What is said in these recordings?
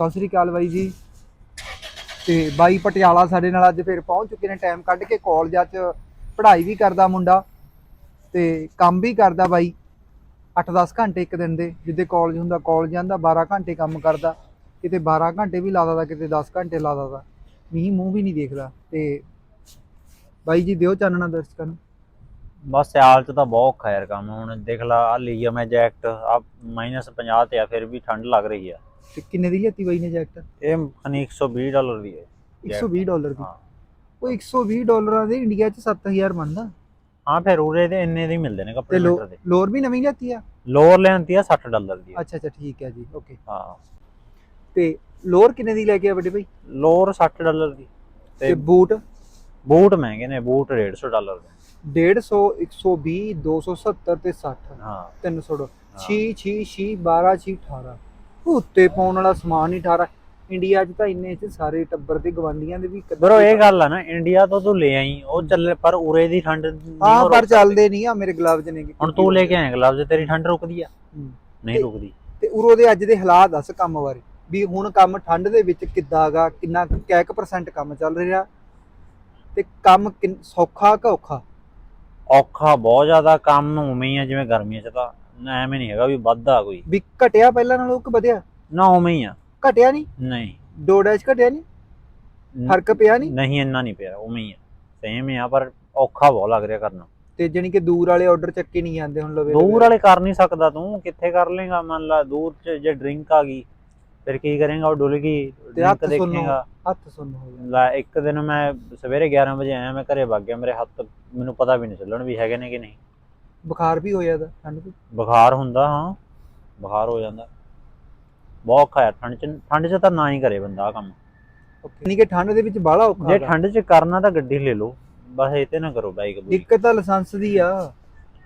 ਸਤਿ ਸ੍ਰੀ ਅਕਾਲ ਬਾਈ ਜੀ। ਤੇ ਬਾਈ ਪਟਿਆਲਾ ਸਾਡੇ ਨਾਲ ਅੱਜ ਫਿਰ ਪਹੁੰਚ ਚੁੱਕੇ ਨੇ ਟਾਈਮ ਕੱਢ ਕੇ ਕਾਲਜਾਂ 'ਚ ਪੜ੍ਹਾਈ ਵੀ ਕਰਦਾ ਮੁੰਡਾ ਤੇ ਕੰਮ ਵੀ ਕਰਦਾ ਬਾਈ। 8-10 ਘੰਟੇ ਇੱਕ ਦਿਨ ਦੇ, ਜਿੱਦੇ ਕਾਲਜ ਹੁੰਦਾ ਕਾਲਜ ਜਾਂਦਾ 12 ਘੰਟੇ ਕੰਮ ਕਰਦਾ, ਕਿਤੇ 12 ਘੰਟੇ ਵੀ ਲਾਦਾ ਦਾ ਕਿਤੇ 10 ਘੰਟੇ ਲਾਦਾ ਦਾ ਮੀਂਹ ਮੂੰਹ ਵੀ ਨਹੀਂ ਦੇਖਦਾ। ਤੇ ਬਾਈ ਜੀ ਦਿਓ ਚਾਨਣਾ ਦਰਸ਼ਕਾਂ ਨੂੰ। ਬਸ ਸਿਆਲ ਚ ਤਾਂ ਬਹੁਤ ਔਖਾ ਯਾਰ ਕੰਮ, ਹੁਣ ਦੇਖ ਲਾ ਆ ਲਈ ਆ ਮੈਂ ਜੈਕਟ ਆ -50 ਤੇ ਆ, ਫਿਰ ਵੀ ਠੰਡ ਲੱਗ ਰਹੀ ਆ। ਤੇ ਕਿੰਨੇ ਦੀ ਲਿੱਤੀ ਬਾਈ ਨੇ ਜੈਕਟ? ਇਹ ਖਨੀ 120 ਡਾਲਰ ਦੀ ਹੈ। 120 ਡਾਲਰ ਦੀ? ਉਹ 120 ਡਾਲਰਾਂ ਦੇ ਇੰਡੀਆ 'ਚ 7000 ਬਣਦਾ। ਹਾਂ ਫਿਰ ਉਰੇ ਦੇ ਇੰਨੇ ਦੇ ਮਿਲਦੇ ਨੇ ਕੱਪੜੇ ਮੀਟਰ ਦੇ। ਲੋਰ ਵੀ ਨਵੀਂ ਲਿੱਤੀ ਆ? ਲੋਅਰ ਲੈਂਦੀ ਆ 60 ਡਾਲਰ ਦੀ ਅੱਛਾ ਅੱਛਾ ਠੀਕ ਹੈ ਜੀ ਓਕੇ। ਹਾਂ। ਤੇ ਲੋਰ ਕਿੰਨੇ ਦੀ ਲੈ ਕੇ ਆ ਵੱਡੇ ਭਾਈ ਲੋਅਰ 60 ਡਾਲਰ ਦੀ। ਤੇ ਬੂਟ? ਬੂਟ ਮਹਿੰਗੇ ਨੇ ਬੂਟ 150 ਡਾਲਰ ਦੇ। 150 120 270 ਤੇ 60 ਹਾਂ। 300 6 6 6 12 6 18 ਉੱਤੇ ਪਾਉਣ ਵਾਲਾ ਸਮਾਨ ਹੀ 18 ਇੰਡੀਆ 'ਚ ਤਾਂ ਇੰਨੇ 'ਚ ਸਾਰੇ ਟੱਬਰ ਦੇ ਗਵਾਂਡੀਆਂ ਦੇ ਵੀ ਬਰੋ ਇਹ ਗੱਲ ਆ ਨਾ ਇੰਡੀਆ ਤੋਂ ਤੂੰ ਲੈ ਆਈ ਉਹ ਚੱਲੇ ਪਰ ਉਰੇ ਦੀ ਠੰਡ ਨਹੀਂ ਹਾਂ ਉਹ ਪਰ ਰੋਕ। ਚੱਲਦੇ ਨਹੀਂ ਆ ਮੇਰੇ ਗਲਵਜ਼ ਨੇ ਹੁਣ ਤੂੰ ਲੈ ਕੇ ਆਇਆ ਗਲਵਜ਼ ਤੇਰੀ ਠੰਡ ਰੁਕਦੀ ਆ। ਹੂੰ। ਨਹੀਂ ਰੁਕਦੀ। ਤੇ ਉਰੋਂ ਦੇ ਅੱਜ ਦੇ ਹਾਲਾਤ ਦੱਸ ਕੰਮ ਬਾਰੇ। ਵੀ ਹੁਣ ਕੰਮ ਠੰਡ ਦੇ ਵਿੱਚ ਕਿੱਦਾਂਗਾ ਕਿੰਨਾ ਕਿਹ ਕੁ ਪਰਸੈਂਟ ਕੰਮ ਚੱਲ ਰਿਹਾ? ਤੇ ਕੰਮ ਕਿੰਨ- ਸੌਖਾ ਕਿ ਔਖਾ? ਔਖਾ ਬਹੁਤ ਜ਼ਿਆਦਾ ਕੰਮ ਉਵੇਂ ਹੀ ਆ ਜਿਵੇਂ ਗਰਮੀਆਂ 'ਚ ਤਾਂ। ਐਵੇਂ ਨਹੀਂ ਹੈਗਾ ਵੀ ਵੱਧਦਾ ਕੋਈ। ਵੀ ਘਟਿਆ ਪਹਿਲਾਂ ਨਾਲੋਂ ਕਿ ਵਧਿਆ? ਨਾ ਉਵੇਂ ਹੀ ਆ। ਘਟਿਆ ਨਹੀਂ? ਨਹੀਂ। ਦੋ ਡੈਸ਼ ਘਟਿਆ ਨਹੀਂ? ਫ਼ਰਕ ਪਿਆ ਨਹੀਂ? ਨਹੀਂ ਇੰਨਾ ਨਹੀਂ ਪਿਆ ਉਵੇਂ ਹੀ ਆ। ਸੇਮ ਹੀ ਆ ਪਰ ਔਖਾ ਬਹੁਤ ਲੱਗ ਰਿਹਾ ਕਰਨਾ। ਤੇ ਜਾਣੀ ਕਿ ਦੂਰ ਵਾਲੇ ਆਰਡਰ ਚੱਕੇ ਨਹੀਂ ਜਾਂਦੇ ਹੁਣ ਲਵੇ ਦੂਰ ਵਾਲੇ ਕਰ ਨਹੀਂ ਸਕਦਾ ਤੂੰ ਕਿੱਥੇ ਕਰ ਲੇਗਾ ਮੰਨ ਲਾ ਦੂਰ 'ਚ ਜੇ ਡਰਿੰਕ ਆ ਗਈ ਫਿਰ ਕੀ ਕਰੇਗਾ? ਉਹ ਡੁੱਲ ਗਈ ਹੱਥ ਦੇਖੇਗਾ। ਹੱਥ ਸੁੰਨ ਹੋ ਜਾਂਦਾ ਲੈ ਇੱਕ ਦਿਨ ਮੈਂ ਸਵੇਰੇ 11 ਵਜੇ ਆਇਆ ਮੈਂ ਘਰੇ ਵਗ ਗਿਆ ਮੇਰੇ ਹੱਥ ਮੈਨੂੰ ਪਤਾ ਵੀ ਨਹੀਂ ਚੱਲਣ ਵੀ ਹੈਗੇ ਨੇ ਕਿ ਨਹੀਂ। ਬੁਖਾਰ ਵੀ ਹੋ ਜਾਂਦਾ ਠੰਡ ਵਿੱਚ ਬੁਖਾਰ ਹੁੰਦਾ ਹਾਂ। ਬੁਖਾਰ ਹੋ ਜਾਂਦਾ। ਬਹੁਤ ਔਖਾ ਹੈ ਠੰਡ 'ਚ ਠੰਡ 'ਚ ਤਾਂ ਨਾ ਹੀ ਕਰੇ ਬੰਦਾ ਕੰਮ। ਯਾਨੀ ਕਿ ਠੰਡ ਦੇ ਵਿੱਚ ਬਾਹਲਾ ਔਖਾ ਜੇ। ਠੰਡ 'ਚ ਕਰਨਾ ਤਾਂ ਗੱਡੀ ਲੈ ਲਓ ਬਸ ਇਹ ਤੇ ਨਾ ਕਰੋ ਬਾਈਕ ਦਿੱਕਤ ਤਾਂ ਲਾਇਸੈਂਸ ਦੀ ਆ।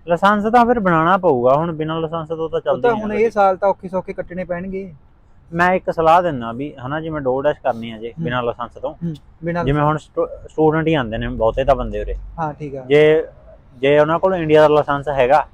ਲਾਇਸੈਂਸ ਤਾਂ ਫਿਰ ਬਣਾਉਣਾ ਪਊਗਾ ਹੁਣ ਬਿਨਾਂ ਲਾਇਸੈਂਸ ਤੋਂ ਤਾਂ ਚੱਲਦੀ ਤਾਂ ਨਹੀਂ ਹੁਣ ਇਹ ਸਾਲ ਤਾਂ ਔਖੇ ਸੌਖੇ ਕੱਟਣੇ ਪੈਣਗੇ। ਮੈਂ ਇੱਕ ਸਲਾਹ ਦਿੰਦਾ ਵੀ ਹਨਾ ਜਿਵੇਂ ਡੋਰ ਡੈਸ਼ ਕਰਨੀ ਹੈ ਜੇ ਬਿਨਾਂ ਲਾਇਸੈਂਸ ਤੋਂ। ਬਿਨਾਂ ਜਿਵੇਂ ਹੁਣ ਸਟੂਡੈਂਟ ਹੀ ਆਉਂਦੇ ਨੇ ਬਹੁਤੇ ਤਾਂ ਬੰਦੇ ਉਰੇ। ਹਾਂ ਠੀਕ ਆ। ਜੇ ਜੇ ਉਹਨਾਂ ਕੋਲ ਇੰਡੀਆ ਦਾ ਲਾਇਸੈਂਸ ਹੈਗਾ।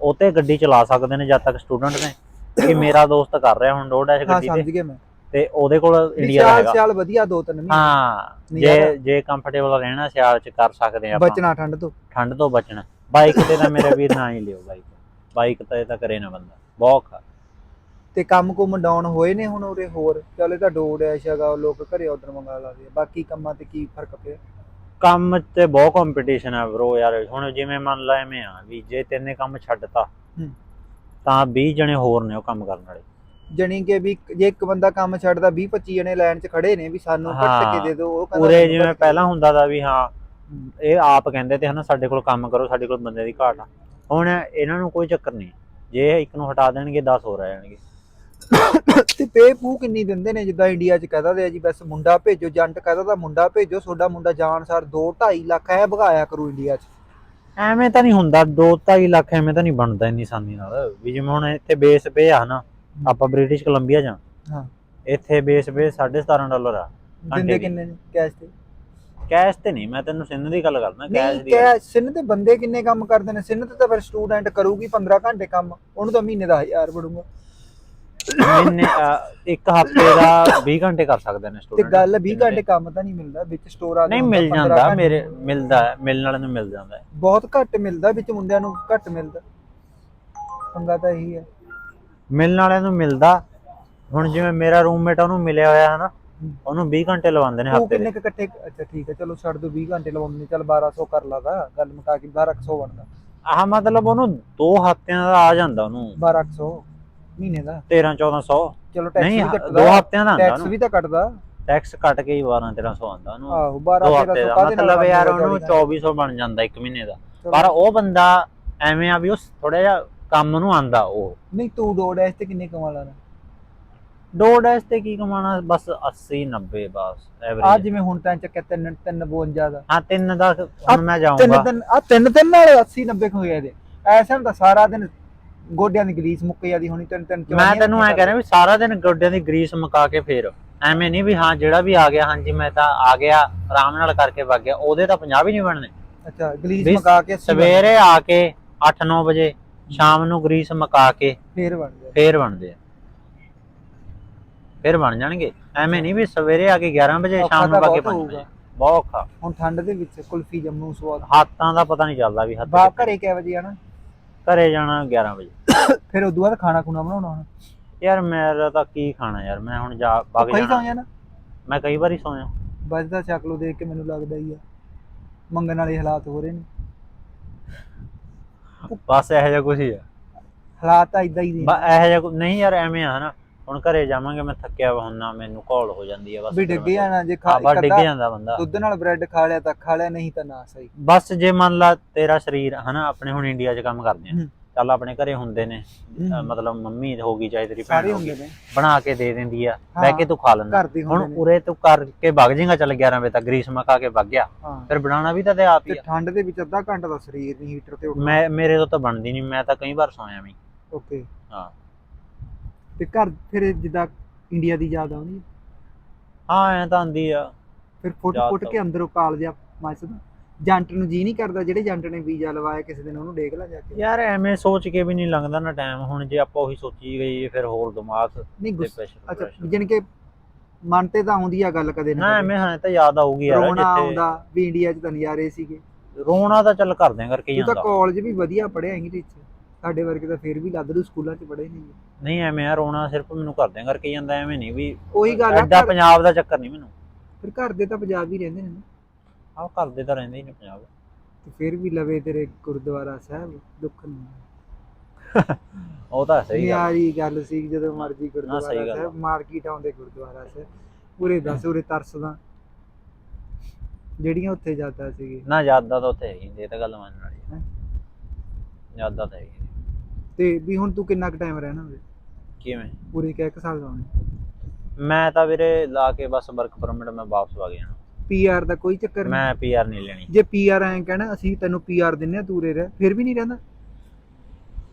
ਉਹ ਤੇ ਗੱਡੀ ਚਲਾ ਸਕਦੇ ਨੇ ਜਦ ਤੱਕ ਸਟੂਡੈਂਟ ਨੇ। ਕਿ ਮੇਰਾ ਦੋਸਤ ਕਰ ਰਿਹਾ ਹੁਣ ਡੈਸ਼ ਹਾਂ ਗੱਡੀ ਤੇ। ਸਮਝ ਗਿਆ ਮੈਂ। ਤੇ ਉਹਦੇ ਕੋਲ ਇੰਡੀਆ ਦਾ ਹੈਗਾ। ਸਿਆਲ ਵਧੀਆ ਦੋ ਤਿੰਨ ਮਹੀਨੇ। ਹਾਂ। ਜੇ ਜੇ ਕੰਫਰਟੇਬਲ ਰਹਿਣਾ ਸਿਆਲ ਚ ਕਰ ਸਕਦੇ ਆ ਆਪਾਂ। ਬਚਣਾ ਠੰਡ ਤੋਂ। ਠੰਡ ਤੋਂ ਬਚਣਾ। ਬਾਈਕ ਤੇ ਤਾਂ ਮੇਰੇ ਵੀਰ ਨਾ ਹੀ ਲਿਓ ਬਾਈਕ ਬਾਈਕ ਤੇ ਤਾਂ ਕਰੇ ਨਾ ਬੰਦਾ। ਬਹੁਤ ਤੇ ਕੰਮ ਕੁਮ ਡਾਊਨ ਹੋਏ ਨੇ ਹੁਣ ਉਰੇ ਹੋਰ? ਚੱਲ ਤਾਂ ਡੋ ਡੈਸ਼ ਹੈਗਾ ਲੋਕ ਘਰੇ ਆਰਡਰ ਮੰਗਾ ਲਾਦੇ ਬਾਕੀ ਕੰਮਾਂ ਤੇ ਕੀ ਫ਼ਰਕ ਪਿਆ? ਕੰਮ ਤੇ ਬਹੁਤ ਕੰਪੀਟੀਸ਼ਨ ਹੈ ਬ్రో ਯਾਰ। ਹੁਣ ਜਿਵੇਂ ਮੰਨ ਲਾ ਐਵੇਂ ਆ ਵੀ ਜੇ ਤੈਨੇ ਕੰਮ ਛੱਡਤਾ ਹੂੰ। ਤਾਂ 20 ਜਣੇ ਹੋਰ ਨੇ ਉਹ ਕੰਮ ਕਰਨ ਵਾਲੇ। ਜਣੀ ਕਿ ਵੀ ਜੇ ਇੱਕ ਬੰਦਾ ਕੰਮ ਛੱਡਦਾ 20 25 ਜਣੇ ਲਾਈਨ 'ਚ ਖੜੇ ਨੇ ਵੀ ਸਾਨੂੰ ਹਾਂ। ਕੇ ਦੇ ਦਿਓ ਉਹ ਕਹਿੰਦਾ ਪੂਰੇ ਸਾਨੂੰ ਜਿਵੇਂ ਕੇ ਪਹਿਲਾਂ ਹੁੰਦਾ ਦਾ ਵੀ ਹਾਂ ਇਹ ਆਪ ਕਹਿੰਦੇ ਤੇ ਹਨਾ ਸਾਡੇ ਕੋਲ ਕੰਮ ਕਰੋ ਸਾਡੇ ਕੋਲ ਬੰਦੇ ਦੀ ਘਾਟ ਆ। ਹੁਣ ਇਹਨਾਂ ਨੂੰ ਕੋਈ ਚੱਕਰ ਨਹੀਂ। ਜੇ ਇੱਕ ਨੂੰ ਹਟਾ ਦੇਣਗੇ 10 ਹੋਰ ਆ ਜਾਣਗੇ। ਤੇ ਪੇ ਪੂ ਕਿੰਨੀ ਦਿੰਦੇ ਨੇ ਜਿੱਦਾਂ ਇੰਡੀਆ 'ਚ ਕਹਦਾ ਦੇ ਆ ਜੀ ਬਸ ਮੁੰਡਾ ਭੇਜੋ ਜੰਟ ਕਹਦਾ ਦਾ ਮੁੰਡਾ ਭੇਜੋ ਤੁਹਾਡਾ ਮੁੰਡਾ ਜਾਣ ਸਾਰ 2 2.5 ਲੱਖ ਹੈ ਭਗਾਇਆ ਕਰੂ ਇੰਡੀਆ 'ਚ। ਐਵੇਂ ਤਾਂ ਨਹੀਂ ਹੁੰਦਾ 2.5 ਲੱਖ ਐਵੇਂ ਤਾਂ ਨਹੀਂ ਬਣਦਾ ਇੰਨੀ ਆਸਾਨੀ ਨਾਲ। ਵੀ ਜਿਵੇਂ ਹੁਣ ਇੱਥੇ ਬੇਸ ਪੇ ਆ ਨਾ ਆਪਾਂ ਬ੍ਰਿਟਿਸ਼ ਕੋਲੰਬੀਆ ਜਾਂ ਹਾਂ। ਇੱਥੇ ਬੇਸ ਪੇ 17.5 ਡਾਲਰ ਆ ਦਿੰਦੇ। ਕਿੰਨੇ ਨੇ ਕੈਸ਼ ਤੇ? ਕੈਸ਼ ਤੇ ਨਹੀਂ ਮੈਂ ਤੈਨੂੰ ਸਿੰਧ ਦੀ ਗੱਲ ਕਰਦਾ ਕੈਸ਼ ਨਹੀਂ ਦੀ ਕੈਸ਼ ਸਿੰਨ ਤੇ ਬੰਦੇ ਕਿੰਨੇ ਕੰਮ ਕਰਦੇ ਨੇ? ਸਿੰਨ ਤੇ ਤਾਂ ਫਿਰ ਸਟੂਡੈਂਟ ਕਰੂਗੀ 15 ਘੰਟੇ ਕੰਮ ਉਹਨੂੰ ਤਾਂ ਮਹੀਨੇ ਦਾ 1000 ਬਣੂਗਾ। ਮਹੀਨੇ ਅਹ, ਇੱਕ ਹਫ਼ਤੇ ਦਾ 20 ਘੰਟੇ ਕਰ ਸਕਦੇ ਨੇ ਤੇ ਸਟੂਡੈਂਟ ਗੱਲ 20 ਘੰਟੇ ਕੰਮ ਤਾਂ ਨਹੀਂ ਮਿਲਦਾ ਵਿੱਚ ਸਟੋਰਾਂ ਨਹੀਂ ਮਿਲ ਜਾਂਦਾ ਮੇਰੇ ਮਿਲਦਾ ਹੈ, ਮਿਲਣ ਵਾਲੇ ਨੂੰ ਮਿਲ ਜਾਂਦਾ। ਹੈ। ਬਹੁਤ ਘੱਟ ਮਿਲਦਾ ਵਿੱਚ ਮੁੰਡਿਆਂ ਨੂੰ ਘੱਟ ਮਿਲਦਾ। ਪੰਗਾ ਤਾਂ ਇਹੀ ਹੈ ਮਿਲਣ ਵਾਲਿਆਂ ਨੂੰ ਮਿਲਦਾ। ਹੁਣ ਜਿਵੇਂ ਮੇਰਾ ਰੂਮਮੇਟ ਉਹਨੂੰ ਮਿਲਿਆ ਹੋਇਆ ਹੈ। ਨਾ ਉਹਨੂੰ 20 ਘੰਟੇ ਲਵਾਉਂਦੇ ਨੇ ਤੂੰ ਹਫ਼ਤੇ ਕਿੰਨੇ ਦੇ ਕੁ ਇਕੱਠੇ ਅੱਛਾ ਠੀਕ ਹੈ ਚਲੋ ਛੱਡ ਦੋ 20 ਘੰਟੇ ਲਵਾਉਂਦੇ ਚੱਲ 1200 ਕਰ ਲਾਦਾ ਗੱਲ ਮੁਕਾ ਕੇ 1200 ਬਣਦਾ। ਆਹ ਮਤਲਬ ਉਹਨੂੰ ਦੋ ਹਫ਼ਤਿਆਂ ਦਾ ਆ ਜਾਂਦਾ ਉਹਨੂੰ। 1200 ਮਹੀਨੇ ਦਾ। 13 1400 ਚਲੋ ਟੈਕਸ ਨਹੀਂ ਵੀ ਦੋ ਕੱਟਦਾ ਹਫ਼ਤਿਆਂ ਦਾ ਆਉਂਦਾ ਟੈਕਸ ਉਹਨੂੰ। ਵੀ ਤਾਂ ਕੱਟਦਾ। ਟੈਕਸ ਕੱਟ ਕੇ ਹੀ 12 1300 ਆਉਂਦਾ ਉਹਨੂੰ। ਆਹੋ 12 ਦੋ 1300 ਹਫ਼ਤੇ ਦਾ। ਨਾਲ ਮਤਲਬ ਯਾਰ ਉਹਨੂੰ 2400 ਬਣ ਜਾਂਦਾ ਇੱਕ ਮਹੀਨੇ ਦਾ। ਪਰ ਉਹ ਬੰਦਾ ਐਵੇਂ ਆ ਵੀ ਉਹ ਥੋੜਾ ਜਿਹਾ ਕੰਮ ਨੂੰ ਆਂਦਾ ਉਹ। ਨਹੀਂ ਤੂੰ ਦੋ ਡੈਸ਼ ਤੇ ਕਿੰਨੇ ਕਮਾ ਲਾਣਾ? ਦੋ ਡੈਸ਼ ਤੇ ਕੀ ਕਮਾਣਾ ਬਸ 80 90 ਬਸ ਆ ਐਵਰੇਜ ਜਿਵੇਂ ਹੁਣ ਤਾਂ ਚੱਕਿਆ ਤਿੰਨ ਤਿੰਨ 52 ਦਾ। ਹਾਂ ਤਿੰਨ ਦਾ ਹੁਣ ਮੈਂ ਤਿੰਨ ਜਾਊਂਗਾ। ਤਿੰਨ ਆ ਤਿੰਨ ਤਿੰਨ ਨਾਲ 80 90 ਹੋ ਗਏ ਇਹਦੇ ਐਸਾ ਹੁੰਦਾ ਸਾਰਾ ਦਿਨ ਗੋਡਿਆਂ ਦੀ ਗਲੀਸ ਮੁੱਕ ਜਾਂਦੀ ਹੋਣੀ ਤਿੰਨ ਤਿੰਨ ਮੈਂ ਤੈਨੂੰ ਐ ਕਹਿ ਰਿਹਾ ਵੀ ਸਾਰਾ ਦਿਨ ਗੋਡਿਆਂ ਦੀ ਗਰੀਸ ਮੁਕਾ ਕੇ ਫੇਰ। ਐਵੇਂ ਨਹੀਂ ਵੀ ਹਾਂ ਜਿਹੜਾ ਵੀ ਆ ਗਿਆ ਹਾਂਜੀ ਮੈਂ ਤਾਂ ਆ ਗਿਆ ਆਰਾਮ ਨਾਲ ਕਰਕੇ ਵਗ ਗਿਆ ਉਹਦੇ ਤਾਂ 50 ਵੀ ਨਹੀਂ ਬਣਨੇ। ਅੱਛਾ ਗਲੀਸ ਵੀ ਮੁਕਾ ਕੇ 80 ਬਣ- ਸਵੇਰੇ ਆ ਕੇ 8-9 ਵਜੇ ਸ਼ਾਮ ਨੂੰ ਗਰੀਸ ਮੁਕਾ ਕੇ ਫੇਰ ਬਣ ਗਿਆ। ਫੇਰ ਬਣਦੇ ਆ। ਫਿਰ ਬਣ ਜਾਣਗੇ। ਐਵੇਂ ਨਹੀਂ ਵੀ ਸਵੇਰੇ ਆ ਕੇ 11 ਵਜੇ ਸ਼ਾਮ ਨੂੰ ਆ ਕੇ ਬਹੁਤ 5 ਹੋਊਗਾ। ਵਜੇ ਬਹੁਤ ਔਖਾ। ਹੁਣ ਠੰਡ ਦੇ ਵਿੱਚ ਕੁਲਫੀ ਜੰਮੂ ਸਵਾਦ। ਹੱਥਾਂ ਦਾ ਪਤਾ ਨਹੀਂ ਚੱਲਦਾ ਵੀ ਹੱਥ ਕਿੱਥੇ। ਘਰੇ ਕਿਹ ਵਜੇ ਆਣਾ ਘਰੇ ਜਾਣਾ 11 ਵਜੇ। ਫਿਰ ਉਦੋਂ ਬਾਅਦ ਖਾਣਾ ਖੁਣਾ ਬਣਾਉਣਾ ਹੁਣ? ਯਾਰ ਮੇਰਾ ਤਾਂ ਕੀ ਖਾਣਾ ਯਾਰ ਮੈਂ ਹੁਣ ਜਾ ਵਗ ਕਈ ਸੌ ਜਾਣਾ? ਜਾਣਾ ਮੈਂ ਕਈ ਵਾਰੀ ਸੌਂਇਆ ਵੱਜਦਾ ਸ਼ਕਲੋਂ ਦੇਖ ਕੇ ਮੈਨੂੰ ਲੱਗਦਾ ਹੀ ਆ। ਮੰਗਣ ਵਾਲੇ ਹਾਲਾਤ ਹੋ ਰਹੇ ਨੇ। ਬਸ ਇਹੋ ਜਿਹਾ ਕੁਝ ਹੀ ਆ। ਹਾਲਾਤ ਤਾਂ ਇਦਾਂ ਹੀ ਨੇ। ਬਸ ਇਹੋ ਜਿਹਾ ਕੁ- ਨਹੀਂ ਯਾਰ ਐਵੇਂ ਆ ਨਾ। ਹੁਣ ਘਰੇ ਜਾਵਾਂਗੇ ਮੈਂ ਥੱਕਿਆ ਵਾ ਹੁੰਨਾ ਮੈਨੂੰ ਘੋਲ ਹੋ ਜਾਂਦੀ ਆ ਬਸ। ਵੀ ਡਿੱਗੇ ਜਾਣਾ ਜੇ ਖਾ ਬਸ ਡਿੱਗ ਜਾਂਦਾ ਬੰਦਾ। ਦੁੱਧ ਨਾਲ ਬ੍ਰੈਡ ਖਾ ਲਿਆ ਤਾਂ ਖਾ ਲਿਆ ਨਹੀਂ ਤਾਂ ਨਾ ਸਹੀ। ਬਸ ਜੇ ਮੰਨ ਲਾ ਤੇਰਾ ਸਰੀਰ ਹਨਾ ਆਪਣੇ ਹੁਣ ਇੰਡੀਆ 'ਚ ਕੰਮ ਕਰਦੇ ਆ। ਚੱਲ ਆਪਣੇ ਘਰੇ ਹੁੰਦੇ ਨੇ। ਮਤਲਬ ਮੰਮੀ ਹੋ ਗਈ ਚਾਹੇ ਤੇਰੀ ਭੈਣ ਹੋ ਗਈ। ਬਣਾ ਕੇ ਦੇ ਦਿੰਦੀ ਆ। ਬਹਿ ਕੇ ਤੂੰ ਖਾ ਲੈਂਦਾ। ਹੁਣ ਉਰੇ ਤੂੰ ਕਰਕੇ ਵਗ ਜਾਏਗਾ ਚੱਲ 11 ਵਜੇ ਤੱਕ ਗਰੀਸਮਾ ਖਾ ਕੇ ਵਗ ਗਿਆ। ਫਿਰ ਬਣਾਉਣਾ ਵੀ ਤਾਂ ਤੇ ਆਪ ਹੀ ਤੇ ਠੰਡ ਦੇ ਵਿੱਚ ਅੱਧਾ ਘੰਟਾ ਦਾ ਸਰੀਰ ਨਹੀਂ ਹੀਟਰ ਤੇ ਉੱਠਦਾ ਮੈਂ ਮੇਰੇ ਤੋਂ ਤਾਂ ਬਣਦੀ ਨਹੀਂ ਮੈਂ ਤਾਂ ਕਈ ਵਾਰ ਸੌਂਇਆ ਵੀ। ਓਕੇ ਹਾਂ। ਤੇ ਘਰ ਫਿਰ ਜਿੱਦਾਂ ਇੰਡੀਆ ਦੀ ਯਾਦ ਆਉਂਦੀ ਹੈ। ਹਾਂ ਐ ਤਾਂ ਆਂਦੀ ਆ। ਫਿਰ ਫੁੱਟ ਯਾਦ ਫੁੱਟ ਤਾਂ- ਕੇ ਅੰਦਰੋਂ ਕਾਲਜਾ ਮੱਚਦਾ ਜੰਟ ਨੂੰ ਜੀ ਨਹੀਂ ਕਰਦਾ ਜਿਹੜੇ ਜੰਟ ਨੇ ਵੀਜ਼ਾ ਲਵਾਇਆ ਕਿਸੇ ਦਿਨ ਉਹਨੂੰ ਡੇਗ ਲਾ ਜਾ ਕੇ। ਯਾਰ ਐਵੇਂ ਸੋਚ ਕੇ ਵੀ ਨਹੀਂ ਲੰਘਦਾ ਨਾ ਟਾਈਮ ਹੁਣ ਜੇ ਆਪਾਂ ਉਹੀ ਸੋਚੀ ਗਈ ਫਿਰ ਹੋਰ ਦਿਮਾਗ ਤੇ ਨਹੀਂ ਗੁੱਸਾ ਪ੍ਰੈਸ਼ਰ ਅੱਛਾ ਜਾਣੀ ਕਿ ਮਨ ਤੇ ਤਾਂ ਆਉਂਦੀ ਆ ਗੱਲ ਕਦੇ ਨਾ ਨਾ ਐਵੇਂ ਹਾਂ ਤਾਂ ਯਾਦ ਆਊਗੀ ਯਾਰ ਰੋਣਾ ਜਿੱਥੇ ਆਉਂਦਾ ਵੀ ਇੰਡੀਆ 'ਚ ਤਾਂ ਨਜ਼ਾਰੇ ਸੀਗੇ। ਰੋਣਾ ਤਾਂ ਚੱਲ ਕਰਦੇ ਕਰਕੇ ਹੀ ਤੂੰ ਤਾਂ ਕਾਲਜ ਵੀ ਵਧੀਆ ਪੜਿਆ ਇੰਗਲਿਸ਼ 'ਚ। ਸਾਡੇ ਵਰਗੇ ਤਾਂ ਫਿਰ ਵੀ ਲੱਦੜੂ ਸਕੂਲਾਂ 'ਚ ਪੜ੍ਹੇ ਨਹੀਂ ਨਹੀਂ ਐਵੇਂ ਆ ਰੋਣਾ ਸਿਰਫ ਮੈਨੂੰ ਕਰਦੇ ਕਰਕੇ ਜਾਂਦਾ ਐਵੇਂ ਨਹੀਂ ਵੀ ਉਹੀ ਗੱਲ ਆ ਐਡਾ ਘਰ- ਪੰਜਾਬ ਦਾ ਚੱਕਰ ਨਹੀਂ ਮੈਨੂੰ। ਫਿਰ ਘਰ ਦੇ ਤਾਂ ਪੰਜਾਬ ਹੀ ਰਹਿੰਦੇ ਨੇ ਨਾ। ਆਹ ਕਰਦੇ ਤਾਂ ਰਹਿੰਦੇ ਹੀ ਨੇ ਪੰਜਾਬ। ਤੇ ਫਿਰ ਵੀ ਲਵੇ ਤੇਰੇ ਗੁਰਦੁਆਰਾ ਸਾਹਿਬ ਦੁੱਖ ਨਹੀਂ ਉਹ ਤਾਂ ਸਹੀ ਗੱਲ ਨਿਆਰੀ ਗੱਲ ਸੀ ਜਦੋਂ ਮਰਜ਼ੀ ਸਹੀ ਗੁਰਦੁਆਰਾ ਗੱਲ। ਸਾਹਿਬ ਮਾਰਕੀਟ ਆਉਂਦੇ ਗੁਰਦੁਆਰਾ ਸਾਹਿਬ ਪੂਰੇ ਦੱਸ ਉਰੇ ਤਰਸਦਾ ਜਿਹੜੀਆਂ ਉੱਥੇ ਜਾਂਦਾ ਸੀਗੇ ਨਾ ਯਾਦਾਂ ਤਾਂ ਉੱਥੇ ਹੈਗੀ ਇਹ ਤਾਂ ਗੱਲ ਮੰਨਣ ਵਾਲੀ ਹੈ ਹੈਂ? ਯਾਦਾਂ ਤਾਂ ਹੈਗੀ ਤੇ ਵੀ ਹੁਣ ਤੂੰ ਕਿੰਨਾ ਕੁ ਟਾਈਮ ਰਹਿਣਾ ਹੋਵੇ ਕਿਵੇਂ? ਪੂਰੇ ਕਿਹ ਇੱਕ ਸਾਲ ਲਾਉਣੇ? ਮੈਂ ਤਾਂ ਵੀਰੇ ਲਾ ਕੇ ਬਸ ਵਰਕ ਪਰਮਿਟ ਮੈਂ ਵਾਪਸ ਵਗ ਜਾਣਾ। ਪੀਆਰ ਦਾ ਕੋਈ ਚੱਕਰ ਨਹੀਂ? ਮੈਂ ਪੀਆਰ ਨਹੀਂ ਲੈਣੀ। ਜੇ ਪੀਆਰ ਐਂ ਕਹਿਣਾ ਅਸੀਂ ਤੈਨੂੰ ਪੀਆਰ ਦਿੰਨੇ ਆ ਤੂਰੇ ਰਹਿ ਫਿਰ ਵੀ ਨਹੀਂ ਰਹਿੰਦਾ?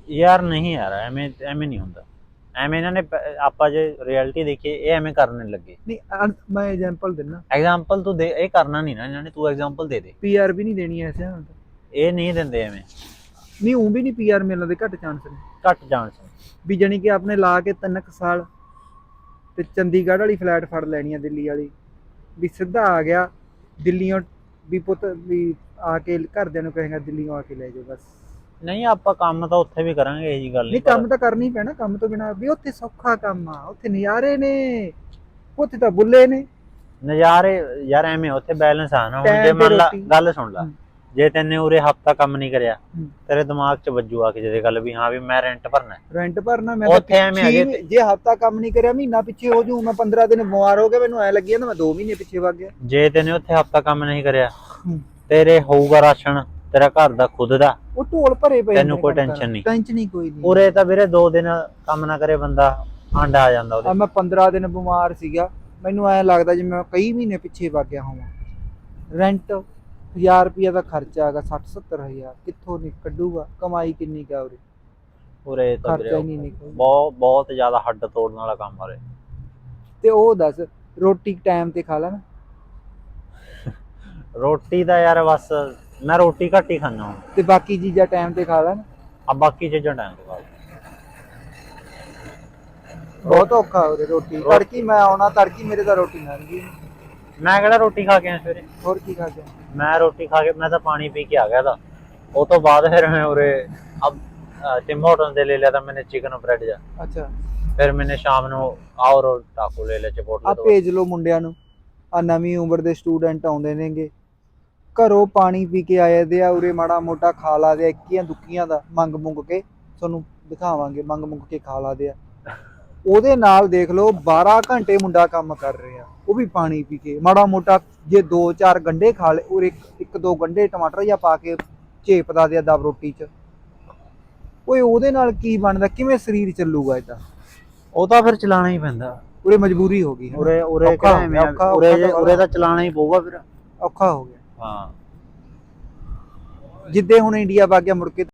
ਯਾਰ ਨਹੀਂ ਯਾਰ ਐਵੇਂ ਐਵੇਂ ਨਹੀਂ ਹੁੰਦਾ। ਐਵੇਂ ਇਹਨਾਂ ਨੇ ਪ- ਆਪਾਂ ਜੇ ਰਿਐਲਿਟੀ ਦੇਖੀਏ ਇਹ ਐਵੇਂ ਕਰਨੇ ਲੱਗੇ। ਨਹੀਂ ਅਨ- ਮੈਂ ਐਗਜ਼ਾਮਪਲ ਦਿੰਨਾ। ਐਗਜ਼ਾਮਪਲ ਤੂੰ ਦੇ ਇਹ ਕਰਨਾ ਨਹੀਂ ਨਾ ਇਹਨਾਂ ਨੇ ਤੂੰ ਐਗਜ਼ਾਮਪਲ ਦੇ ਦੇ। ਪੀਆਰ ਵੀ ਨਹੀਂ ਦੇਣੀ ਐਸੇ ਹੁਣ ਤਾਂ। ਇਹ ਨਹੀਂ ਦਿੰਦੇ ਐਵੇਂ। ਨਹੀਂ ਉਹ ਵੀ ਨਹੀਂ ਪੀਆਰ ਮਿਲਣ ਦੇ ਘੱਟ ਚਾਂਸ ਨੇ। ਘੱਟ ਜਾਣ ਸੀ ਵੀ ਜਾਣੀ ਕਿ ਆਪਣੇ ਲਾ ਕੇ ਤਿੰਨ ਕੁ ਸਾਲ ਤੇ ਚੰਡੀਗੜ੍ਹ ਵਾਲੀ ਫਲੈਟ ਫੜ ਲੈਣੀ ਆ ਦਿੱਲੀ ਵਾਲੀ। ਵੀ ਸਿੱਧਾ ਆ ਗਿਆ ਦਿੱਲੀੋਂ ਵੀ ਪੁੱਤ ਵੀ ਆ ਕੇ ਘਰਦਿਆਂ ਨੂੰ ਕਹੇਗਾ ਦਿੱਲੀੋਂ ਆ ਕੇ ਲੈ ਜਾਓ ਬਸ। ਨਹੀਂ ਆਪਾਂ ਕੰਮ ਤਾਂ ਉੱਥੇ ਵੀ ਕਰਾਂਗੇ ਇਹ ਜੀ ਗੱਲ ਨਹੀਂ ਕੰਮ ਤਾਂ ਕਰਨਾ ਪੈਣਾ ਕੰਮ ਤੋਂ ਬਿਨਾ ਵੀ ਉੱਥੇ ਸੌਖਾ ਕੰਮ ਆ ਉੱਥੇ ਨਜ਼ਾਰੇ ਨੇ ਉੱਥੇ ਤਾਂ ਬੁੱਲੇ ਨੇ। ਨਜ਼ਾਰੇ ਯਾਰ ਐਵੇਂ ਉੱਥੇ ਬੈਲੈਂਸ ਆ ਨਾ ਹੁਣ ਜੇ ਮੰਨ ਲਾ। ਗੱਲ ਸੁਣ ਲੈ। ਜੇ ਤੈਨੇ ਉਰੇ ਹਫਤਾ ਕੰਮ ਨਹੀਂ ਕਰਿਆ। ਤੇਰੇ ਦਿਮਾਗ 'ਚ ਵੱਜੂ ਆ ਕੇ ਜਿਹਦੇ ਗੱਲ ਵੀ ਹਾਂ ਵੀ ਮੈਂ ਰੈਂਟ ਭਰਨਾ। ਰੈਂਟ ਭਰਨਾ ਮੈਂ ਉੱਥੇ ਐਵੇਂ ਆ ਛੇ ਜੇ ਹਫਤਾ ਕੰਮ ਨਹੀਂ ਕਰਿਆ ਮਹੀਨਾ ਪਿੱਛੇ ਹੋ ਜੂ ਮੈਂ 15 ਦਿਨ ਬਿਮਾਰ ਹੋ ਗਿਆ ਮੈਨੂੰ ਐ ਲੱਗੀ ਜਾਂਦਾ ਮੈਂ 2 ਮਹੀਨੇ ਪਿੱਛੇ ਵਗ ਗਿਆ ਜੇ ਤੈਨੇ ਉੱਥੇ ਹਫਤਾ ਕੰਮ ਨਹੀਂ ਕਰਿਆ। ਤੇਰੇ ਹੋਊਗਾ ਰਾਸ਼ਨ ਤੇਰਾ ਘਰ ਦਾ ਖੁਦ ਦਾ ਉਹ ਢੋਲ ਭਰੇ ਪਏ ਤੈਨੂੰ ਕੋਈ tension ਨਹੀਂ। ਟੈਨਸ਼ਨ ਨਹੀਂ ਕੋਈ ਨਹੀਂ ਉਰੇ ਤਾਂ ਵੀਰੇ 2 ਦਿਨ ਕੰਮ ਨਾ ਕਰੇ ਬੰਦਾ ਆਂਡਾ ਆ ਜਾਂਦਾ ਉਹਦੇ ਮੈਂ 15 ਦਿਨ ਬਿਮਾਰ ਸੀਗਾ ਮੈਨੂੰ ਐ ਲੱਗਦਾ ਜਿਵੇਂ ਮੈਂ ਕਈ ਮਹੀਨੇ ਪਿੱਛੇ ਵਗ ਗਿਆ ਹੋਵਾਂ ਰੈਂਟ 1000 ਰੁਪਿਆ ਦਾ ਖਰਚਾ ਹੈਗਾ 60 70000 ਕਿੱਥੋਂ ਨਹੀਂ ਕੱਢੂਗਾ? ਕਮਾਈ ਕਿੰਨੀ ਕਾ ਉਰੇ? ਉਰੇ ਤਾਂ ਖਰਚਾ ਹੀ ਵੀਰੇ ਨਹੀਂ ਨਿਕਲਦਾ। ਬਹੁਤ ਬਹੁਤ ਜ਼ਿਆਦਾ ਹੱਡ ਤੋੜਨ ਵਾਲਾ ਕੰਮ ਆ ਉਰੇ। ਤੇ ਉਹ ਦੱਸ ਰੋਟੀ ਟਾਈਮ ਤੇ ਖਾ ਲੈਣਾ ਰੋਟੀ ਦਾ ਯਾਰ ਬਸ ਮੈਂ ਰੋਟੀ ਘੱਟ ਹੀ ਹੁਣ ਤੇ ਬਾਕੀ ਚੀਜ਼ਾਂ ਟਾਈਮ ਤੇ ਖਾ ਲੈਣਾ ਆ ਬਾਕੀ ਚੀਜ਼ਾਂ ਟਾਈਮ ਤੇ ਖਾ ਲਓ। ਬਹੁਤ ਔਖਾ ਉਰੇ ਰੋਟੀ। ਤੜਕੀ ਮੈਂ ਆਉਣਾ ਤੜਕੀ ਮੇਰੇ ਤਾਂ ਰੋਟੀ ਨਾ ਮੈਂ ਕਿਹੜਾ ਰੋਟੀ ਖਾ ਕੇ ਆਇਆ ਸਵੇਰੇ? ਹੋਰ ਕੀ ਖਾ ਗਿਆ ਮੈਂ ਰੋਟੀ ਖਾ ਕੇ ਮੈਂ ਤਾਂ ਪਾਣੀ ਪੀ ਕੇ ਆ ਗਿਆ ਤਾਂ। ਉਹ ਤੋਂ ਬਾਅਦ ਫਿਰ ਮੈਂ ਉਰੇ ਅਬ ਟਿਮ ਹੋਟਲ ਦੇ ਲੈ ਲਿਆ ਤਾਂ ਮੈਨੇ ਚਿਕਨ ਬ੍ਰੈਡ ਜਾ ਅੱਛਾ। ਫਿਰ ਮੈਨੇ ਸ਼ਾਮ ਨੂੰ ਆਉਰ ਟਾਕੋ ਲੈ ਲਿਆ ਆ ਚਪੋਟਲੇ ਤੋਂ। ਭੇਜ ਲਓ ਮੁੰਡਿਆਂ ਨੂੰ। ਆ ਨਵੀਂ ਉਮਰ ਦੇ ਸਟੂਡੈਂਟ ਆਉਂਦੇ ਨੇਗੇ। ਘਰੋਂ ਪਾਣੀ ਪੀ ਕੇ ਆਏ ਦੇ ਆ ਉਰੇ ਮਾੜਾ ਮੋਟਾ ਖਾ ਲਾ ਦੇ ਇੱਕੀਆਂ ਦੁੱਕੀਆਂ ਦਾ ਮੰਗ ਮੁੰਗ ਕੇ। ਤੁਹਾਨੂੰ ਦਿਖਾਵਾਂਗੇ ਮੰਗ ਮੁੰਗ ਕੇ ਖਾ ਲਾ ਦੇ ਆ। ਉਹਦੇ ਨਾਲ ਦੇਖ ਲਓ 12 ਘੰਟੇ ਮੁੰਡਾ ਕੰਮ ਕਰ ਰਿਹਾ। ਉਹ ਵੀ ਪਾਣੀ ਪੀ ਕੇ ਮਾੜਾ ਮੋਟਾ ਜੇ 2-4 ਗੰਡੇ ਖਾ ਲੇ ਔਰ ਇੱਕ ਇੱਕ ਦੋ ਗੰਡੇ ਟਮਾਟਰ ਜਾਂ ਪਾ ਕੇ ਝੇਪਦਾ ਦੇ ਦਬ ਰੋਟੀ 'ਚ। ਓਏ ਉਹਦੇ ਨਾਲ ਕੀ ਬਣਦਾ? ਕਿਵੇਂ ਸਰੀਰ ਚੱਲੂਗਾ ਇਹਦਾ? ਉਹ ਤਾਂ ਫਿਰ ਚਲਾਣਾ ਹੀ ਪੈਂਦਾ। ਉਰੇ ਮਜਬੂਰੀ ਹੋ ਗਈ। ਉਰੇ ਉਰੇ ਔਖਾ- ਉਰੇ ਉਰੇ ਤਾਂ ਚਲਾਣਾ ਹੀ ਪਊਗਾ ਫਿਰ। ਔਖਾ ਹੋ ਗਿਆ। ਹਾਂ। ਜਿੱਦੇ ਹੁਣ ਇੰਡੀਆ ਵਗ ਗਿਆ ਮੁੜ ਕੇ